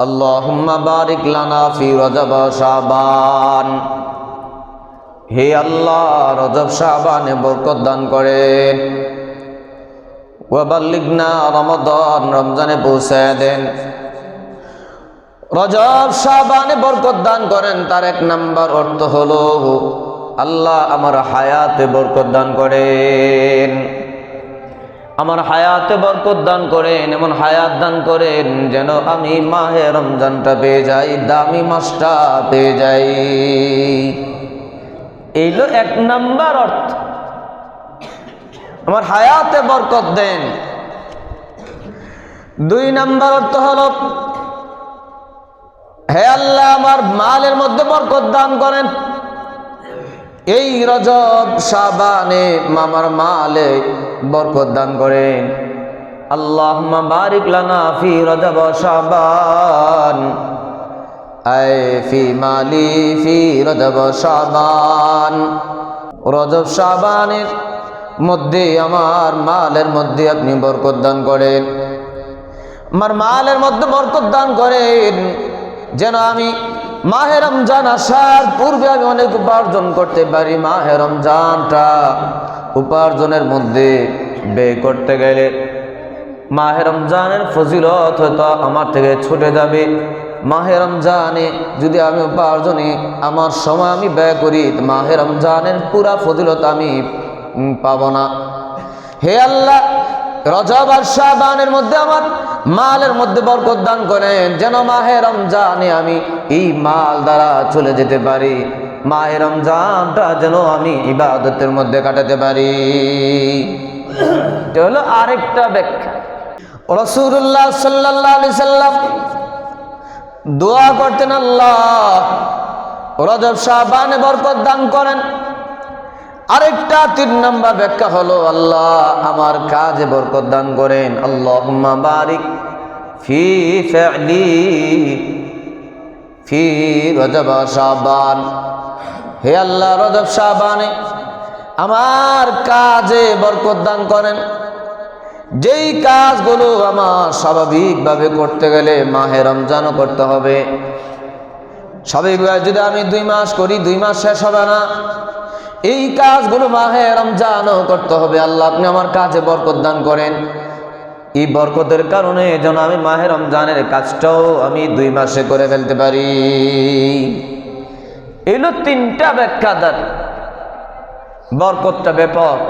আল্লাহুম্মা বারিক লানা ফি রজব শাবান। হে আল্লাহ, রজব শাবানে বরকত দান করেন। ওয়াবাল্লিগনা রমাদান রমজানে পৌঁছায় দেন। রজব শাবানে বরকত দান করেন, তার এক নাম্বার অর্থ হলো, আল্লাহ আমার হায়াতে বরকত দান করেন। আমার হায়াতে বরকত দান করেন, এমন হায়াত দান করেন যেন আমি মাহে রমজানটা পেয়ে যাই, দামি মাসটা পেয়ে যাই। এইলো এক নাম্বার অর্থ। আমার হায়াতে বরকত দেন। দুই নাম্বার অর্থ হলো, হে আল্লাহ, আমার মালের মধ্যে বরকত দান করেন। এই রজব সাবানে মামার মালে বরকত দান করেন। আল্লাহ বারিক লানা ফি রজব সাবান। আয় ফি মালি ফি রজব সাবান। রজব সাবানের মধ্যে, আমার মালের মধ্যে আপনি বরকত দান করেন। আমার মালের মধ্যে বরকত দান করেন। যেন আমি মাহে রমজান আসার পূর্বে আমি অনেক উপার্জন করতে পারি মাহে রমজানটা। উপার্জনের মধ্যে ব্যয় করতে গেলে মাহে রমজানের ফজিলত হয়তো আমার থেকে ছুটে যাবে। মাহে রমজানে যদি আমি উপার্জনে আমার সময় আমি ব্যয় করি মাহে রমজানের পুরা ফজিলত আমি পাবো না। হে আল্লাহ রজব আর শাবানের মধ্যে আমার মালের মধ্যে বরকত দান করেন, যেন মাহে রমজানে আমি এই মাল দ্বারা চলে যেতে পারি। মাহে রমজানটা যেন আমি ইবাদতের মধ্যে কাটাতে পারি। এটা হলো আরেকটা ব্যাখ্যা। রসুল্লাহ সাল্লাহ আলি সাল্লাম দোয়া করতেন, আল্লাহ রজব শাবানে বরকত দান করেন। আরেকটা তিন নম্বর ব্যাখ্যা হলো, আল্লাহ আমার কাজে বরকত দান করেন। আল্লাহ বারিক ফি ফেলি, ফি রজব সাবান হে আল্লাহ রজব সাবানে আমার কাজে বরকত দান করেন। যেই কাজগুলো আমার স্বাভাবিকভাবে করতে গেলে মাহে রমজানও করতে হবে। স্বাভাবিকভাবে যদি আমি দুই মাস করি, দুই মাস শেষ হবে না। এই কাজগুলো মাহে রমজানও করতে হবে। আল্লাহ, আপনি আমার কাজে বরকত দান করেন। এই বরকতের কারণে যেন আমি মাহে রমজানের কাজটাও আমি দুই মাসে করে ফেলতে পারি। এলো তিনটা ব্যাখ্যা দান বরকতটা ব্যাপক।